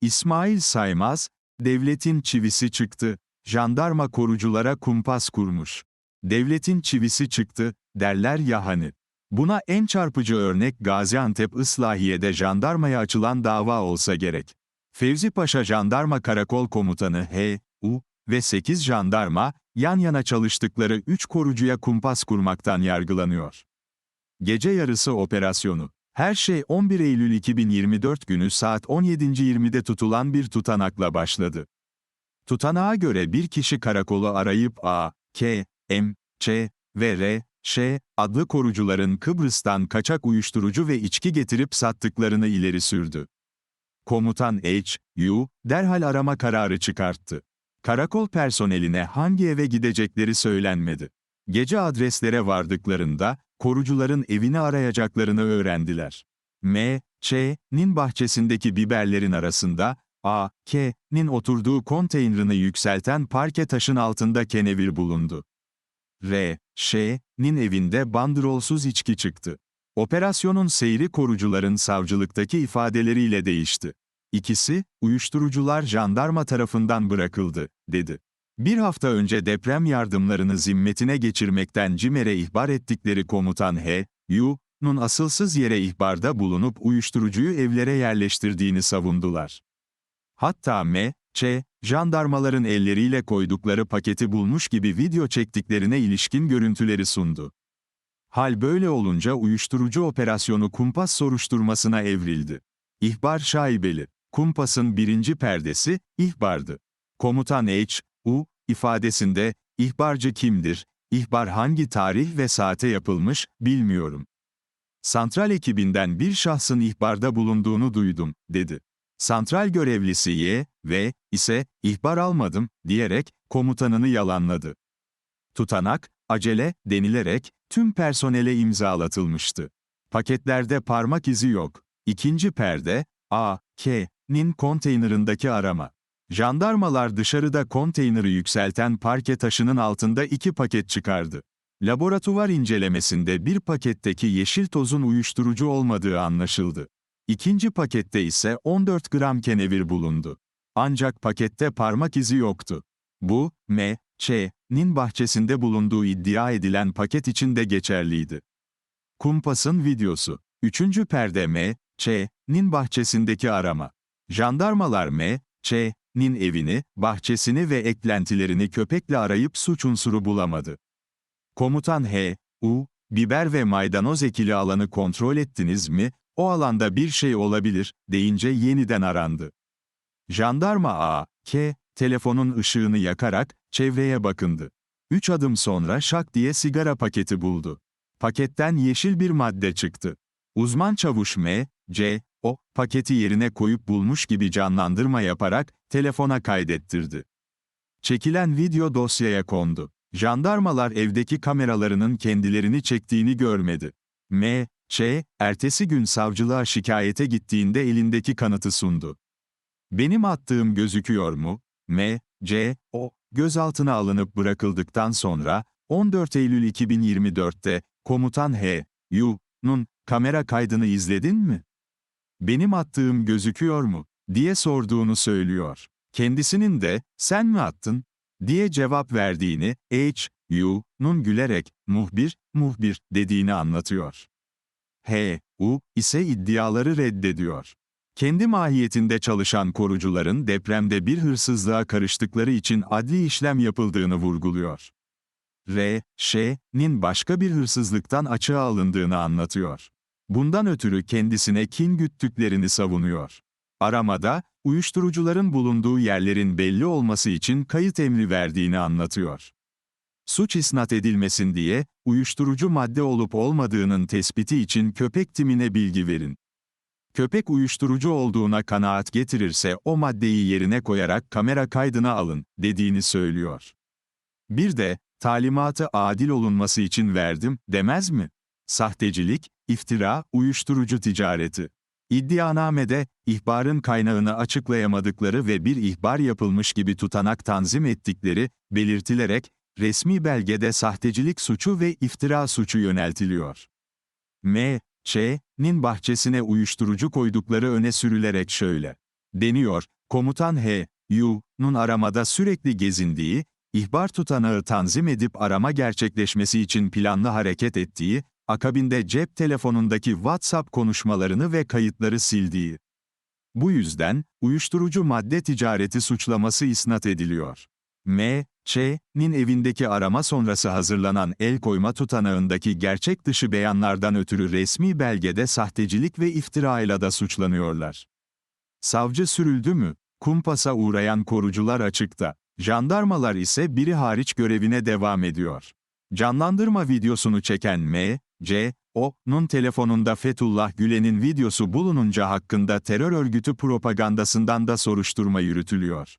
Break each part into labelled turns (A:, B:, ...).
A: İsmail Saymaz, devletin çivisi çıktı, jandarma koruculara kumpas kurmuş. Devletin çivisi çıktı, derler ya hani. Buna en çarpıcı örnek Gaziantep Islahiye'de jandarmaya açılan dava olsa gerek. Fevzi Paşa Jandarma Karakol Komutanı H.U. ve 8 jandarma, yan yana çalıştıkları 3 korucuya kumpas kurmaktan yargılanıyor. Gece yarısı operasyonu. Her şey 11 Eylül 2024 günü saat 17.20'de tutulan bir tutanakla başladı. Tutanağa göre bir kişi karakolu arayıp A, K, M, Ç ve R, Ş adlı korucuların Kıbrıs'tan kaçak uyuşturucu ve içki getirip sattıklarını ileri sürdü. Komutan H, U, derhal arama kararı çıkarttı. Karakol personeline hangi eve gidecekleri söylenmedi. Gece adreslere vardıklarında, korucuların evini arayacaklarını öğrendiler. M, Ç.'nin bahçesindeki biberlerin arasında, A, K.'nin oturduğu konteynerini yükselten parke taşın altında kenevir bulundu. R, Ş.'nin evinde bandrolsuz içki çıktı. Operasyonun seyri korucuların savcılıktaki ifadeleriyle değişti. İkisi, uyuşturucular jandarma tarafından bırakıldı, dedi. Bir hafta önce deprem yardımlarını zimmetine geçirmekten CİMER'e ihbar ettikleri komutan H. Yu'nun asılsız yere ihbarda bulunup uyuşturucuyu evlere yerleştirdiğini savundular. Hatta M. Ç. jandarmaların elleriyle koydukları paketi bulmuş gibi video çektiklerine ilişkin görüntüleri sundu. Hal böyle olunca uyuşturucu operasyonu kumpas soruşturmasına evrildi. İhbar şaibeli. Kumpas'ın birinci perdesi, ihbardı. Komutan H. U, ifadesinde, ihbarcı kimdir, ihbar hangi tarih ve saate yapılmış, bilmiyorum. Santral ekibinden bir şahsın ihbarda bulunduğunu duydum, dedi. Santral görevlisi Y, V, ise, ihbar almadım, diyerek, komutanını yalanladı. Tutanak, acele, denilerek, tüm personele imzalatılmıştı. Paketlerde parmak izi yok. İkinci perde, A, K.'nin konteynerındaki arama. Jandarmalar dışarıda konteyneri yükselten parke taşının altında iki paket çıkardı. Laboratuvar incelemesinde bir paketteki yeşil tozun uyuşturucu olmadığı anlaşıldı. İkinci pakette ise 14 gram kenevir bulundu. Ancak pakette parmak izi yoktu. Bu, M, Ç.'nin bahçesinde bulunduğu iddia edilen paket için de geçerliydi. Kumpas'ın videosu. Üçüncü perde M, Ç.'nin bahçesindeki arama. Jandarmalar M, Ç.'nin evini, bahçesini ve eklentilerini köpekle arayıp suç unsuru bulamadı. Komutan H, U, biber ve maydanoz ekili alanı kontrol ettiniz mi, o alanda bir şey olabilir, deyince yeniden arandı. Jandarma A, K, telefonun ışığını yakarak, çevreye bakındı. Üç adım sonra şak diye sigara paketi buldu. Paketten yeşil bir madde çıktı. Uzman çavuş M, C, o, paketi yerine koyup bulmuş gibi canlandırma yaparak, telefona kaydettirdi. Çekilen video dosyaya kondu. Jandarmalar evdeki kameralarının kendilerini çektiğini görmedi. M, Ç, ertesi gün savcılığa şikayete gittiğinde elindeki kanıtı sundu. Benim attığım gözüküyor mu? M, C, o, gözaltına alınıp bırakıldıktan sonra, 14 Eylül 2024'te, komutan H, Yu'nun kamera kaydını izledin mi? Benim attığım gözüküyor mu? diye sorduğunu söylüyor. Kendisinin de, sen mi attın? diye cevap verdiğini, H, Yu'nun gülerek, muhbir, muhbir, dediğini anlatıyor. H, U, ise iddiaları reddediyor. Kendi mahiyetinde çalışan korucuların depremde bir hırsızlığa karıştıkları için adli işlem yapıldığını vurguluyor. R, Ş'nin başka bir hırsızlıktan açığa alındığını anlatıyor. Bundan ötürü kendisine kin güttüklerini savunuyor. Aramada, uyuşturucuların bulunduğu yerlerin belli olması için kayıt emri verdiğini anlatıyor. Suç isnat edilmesin diye, uyuşturucu madde olup olmadığının tespiti için köpek timine bilgi verin. Köpek uyuşturucu olduğuna kanaat getirirse o maddeyi yerine koyarak kamera kaydına alın, dediğini söylüyor. Bir de, talimatı adil olunması için verdim, demez mi? Sahtecilik, iftira, uyuşturucu ticareti. İddianamede, ihbarın kaynağını açıklayamadıkları ve bir ihbar yapılmış gibi tutanak tanzim ettikleri, belirtilerek, resmi belgede sahtecilik suçu ve iftira suçu yöneltiliyor. M. Ç.'nin bahçesine uyuşturucu koydukları öne sürülerek şöyle. Deniyor, komutan H. Yu'nun aramada sürekli gezindiği, ihbar tutanağı tanzim edip arama gerçekleşmesi için planlı hareket ettiği, akabinde cep telefonundaki WhatsApp konuşmalarını ve kayıtları sildiği. Bu yüzden, uyuşturucu madde ticareti suçlaması isnat ediliyor. M. Ç.'nin evindeki arama sonrası hazırlanan el koyma tutanağındaki gerçek dışı beyanlardan ötürü resmi belgede sahtecilik ve iftirayla da suçlanıyorlar. Savcı sürüldü mü? Kumpasa uğrayan korucular açıkta. Jandarmalar ise biri hariç görevine devam ediyor. Canlandırma videosunu çeken M, C, O'nun telefonunda Fethullah Gülen'in videosu bulununca hakkında terör örgütü propagandasından da soruşturma yürütülüyor.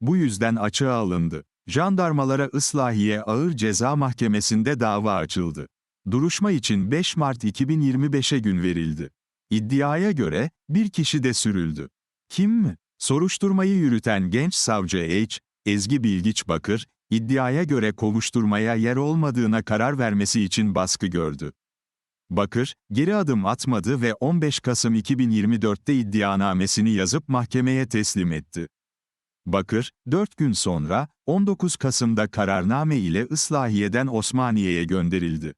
A: Bu yüzden açığa alındı. Jandarmalara Islahiye Ağır Ceza Mahkemesi'nde dava açıldı. Duruşma için 5 Mart 2025'e gün verildi. İddiaya göre, bir kişi de sürüldü. Kim mi? Soruşturmayı yürüten genç savcı H. Ezgi Bilgiç Bakır, iddiaya göre kovuşturmaya yer olmadığına karar vermesi için baskı gördü. Bakır, geri adım atmadı ve 15 Kasım 2024'te iddianamesini yazıp mahkemeye teslim etti. Bakır, 4 gün sonra, 19 Kasım'da kararname ile Islahiye'den Osmaniye'ye gönderildi.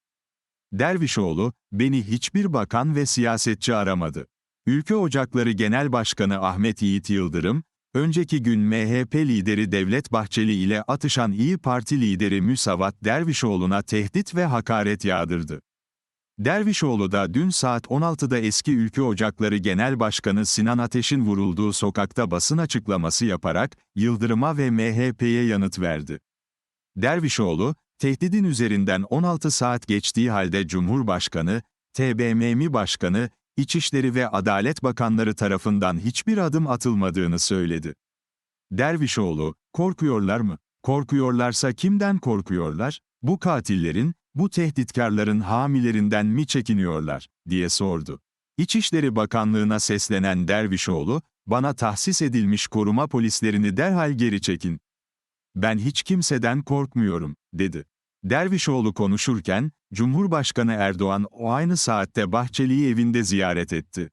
A: Dervişoğlu, beni hiçbir bakan ve siyasetçi aramadı. Ülke Ocakları Genel Başkanı Ahmet Yiğit Yıldırım, önceki gün MHP lideri Devlet Bahçeli ile atışan İyi Parti lideri Müsavat Dervişoğlu'na tehdit ve hakaret yağdırdı. Dervişoğlu da dün saat 16'da eski Ülke Ocakları Genel Başkanı Sinan Ateş'in vurulduğu sokakta basın açıklaması yaparak, Yıldırım'a ve MHP'ye yanıt verdi. Dervişoğlu, tehdidin üzerinden 16 saat geçtiği halde Cumhurbaşkanı, TBMM Başkanı, İçişleri ve Adalet Bakanları tarafından hiçbir adım atılmadığını söyledi. Dervişoğlu, korkuyorlar mı? Korkuyorlarsa kimden korkuyorlar? Bu katillerin, bu tehditkarların hamilerinden mi çekiniyorlar, diye sordu. İçişleri Bakanlığı'na seslenen Dervişoğlu, bana tahsis edilmiş koruma polislerini derhal geri çekin. Ben hiç kimseden korkmuyorum, dedi. Dervişoğlu konuşurken, Cumhurbaşkanı Erdoğan o aynı saatte Bahçeli'yi evinde ziyaret etti.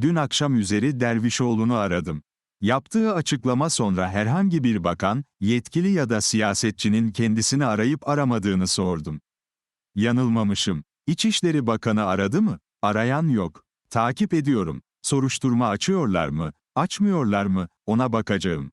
A: Dün akşam üzeri Dervişoğlu'nu aradım. Yaptığı açıklama sonra herhangi bir bakan, yetkili ya da siyasetçinin kendisini arayıp aramadığını sordum. Yanılmamışım. İçişleri Bakanı aradı mı? Arayan yok. Takip ediyorum. Soruşturma açıyorlar mı? Açmıyorlar mı? Ona bakacağım.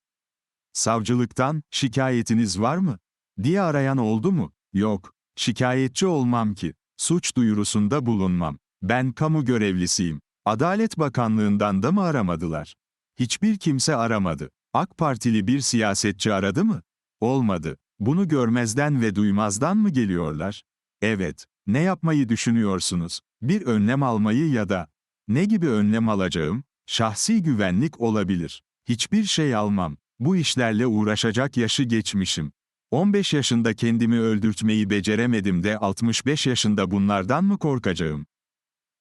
A: Savcılıktan, şikayetiniz var mı? Diye arayan oldu mu? Yok. Şikayetçi olmam ki. Suç duyurusunda bulunmam. Ben kamu görevlisiyim. Adalet Bakanlığından da mı aramadılar? Hiçbir kimse aramadı. AK Partili bir siyasetçi aradı mı? Olmadı. Bunu görmezden ve duymazdan mı geliyorlar? Evet. Ne yapmayı düşünüyorsunuz? Bir önlem almayı ya da ne gibi önlem alacağım? Şahsi güvenlik olabilir. Hiçbir şey almam. Bu işlerle uğraşacak yaşı geçmişim. 15 yaşında kendimi öldürtmeyi beceremedim de 65 yaşında bunlardan mı korkacağım?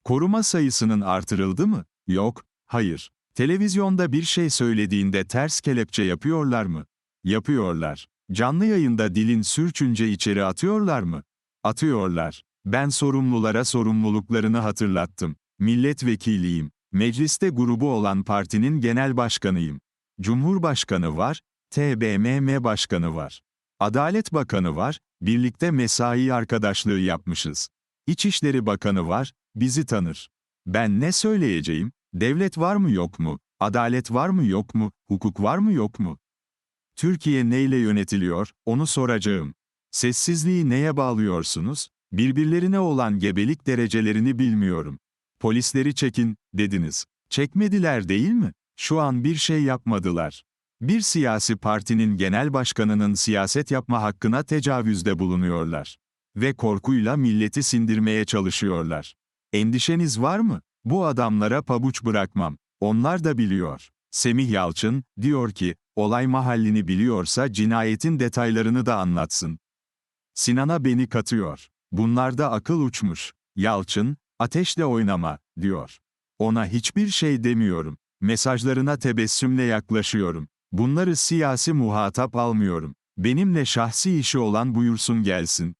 A: Koruma sayısının artırıldı mı? Yok, hayır. Televizyonda bir şey söylediğinde ters kelepçe yapıyorlar mı? Yapıyorlar. Canlı yayında dilin sürçünce içeri atıyorlar mı? Atıyorlar. Ben sorumlulara sorumluluklarını hatırlattım. Milletvekiliyim. Mecliste grubu olan partinin genel başkanıyım. Cumhurbaşkanı var, TBMM başkanı var. Adalet Bakanı var, birlikte mesai arkadaşlığı yapmışız. İçişleri Bakanı var, bizi tanır. Ben ne söyleyeceğim? Devlet var mı yok mu? Adalet var mı yok mu? Hukuk var mı yok mu? Türkiye neyle yönetiliyor, onu soracağım. Sessizliği neye bağlıyorsunuz? Birbirlerine olan gebelik derecelerini bilmiyorum. Polisleri çekin, dediniz. Çekmediler değil mi? Şu an bir şey yapmadılar. Bir siyasi partinin genel başkanının siyaset yapma hakkına tecavüzde bulunuyorlar. Ve korkuyla milleti sindirmeye çalışıyorlar. Endişeniz var mı? Bu adamlara pabuç bırakmam. Onlar da biliyor. Semih Yalçın, diyor ki, olay mahallini biliyorsa cinayetin detaylarını da anlatsın. Sinan'a beni katıyor. Bunlarda akıl uçmuş. Yalçın, ateşle oynama, diyor. Ona hiçbir şey demiyorum. Mesajlarına tebessümle yaklaşıyorum. Bunları siyasi muhatap almıyorum. Benimle şahsi işi olan buyursun gelsin.